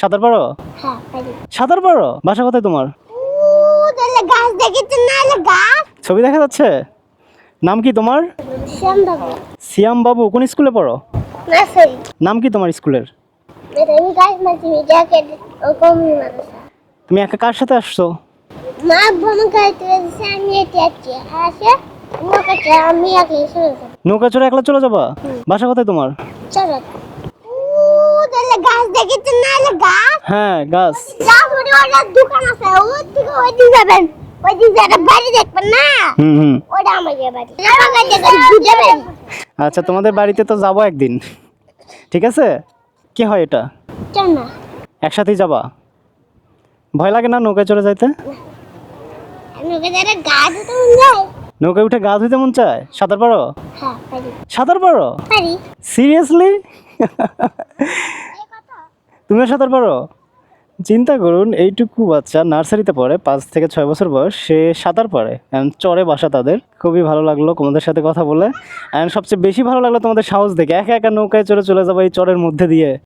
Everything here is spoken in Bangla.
সাঁতার পারো? হ্যাঁ সাঁতার পারো? বাসা কোথায় তোমার? ছবি দেখা যাচ্ছে? নাম কি তোমার? সিয়াম বাবু। কোন স্কুলে পড়ো? নাম কি তোমার স্কুলের? তুমি একা কার সাথে আসছো? নৌকা চড়ে একলা চলে যাবা? বাসা কোথায় তোমার? গাছ দেখেছেন না হলে গাছ? হ্যাঁ গাছ। গাছ ওটা ওটা দোকান আছে ওই দিকে ওই দিকে যাবেন। ওই দিকে একটা বাড়ি দেখবেন না? হুম হুম। ওটা আমাদের বাড়ি। আমাকে দেখে বুঝাবেন আচ্ছা তোমাদের বাড়িতে তো যাব একদিন। ঠিক আছে? কি হয় এটা? না একসাথেই যাবা? ভয় লাগে না নৌকায় চড়ে যাইতে? নৌকায় উঠে গা ধুইতে মন চায়? সাঁতার পারো? হ্যাঁ সাঁতার পারো? সিরিয়াসলি তুমিও সাঁতার পারো? চিন্তা করুন, এইটুকু বাচ্চা নার্সারিতে পড়ে, পাঁচ থেকে ছয় বছর বয়স, সে সাঁতার পড়ে অ্যান্ড চরে বাসা তাদের। খুবই ভালো লাগল তোমাদের সাথে কথা বলে। অ্যান্ড সবচেয়ে বেশি ভালো লাগল তোমাদের সাহস দেখে। একা একা নৌকায় চড়ে চলে যাব এই চরের মধ্যে দিয়ে।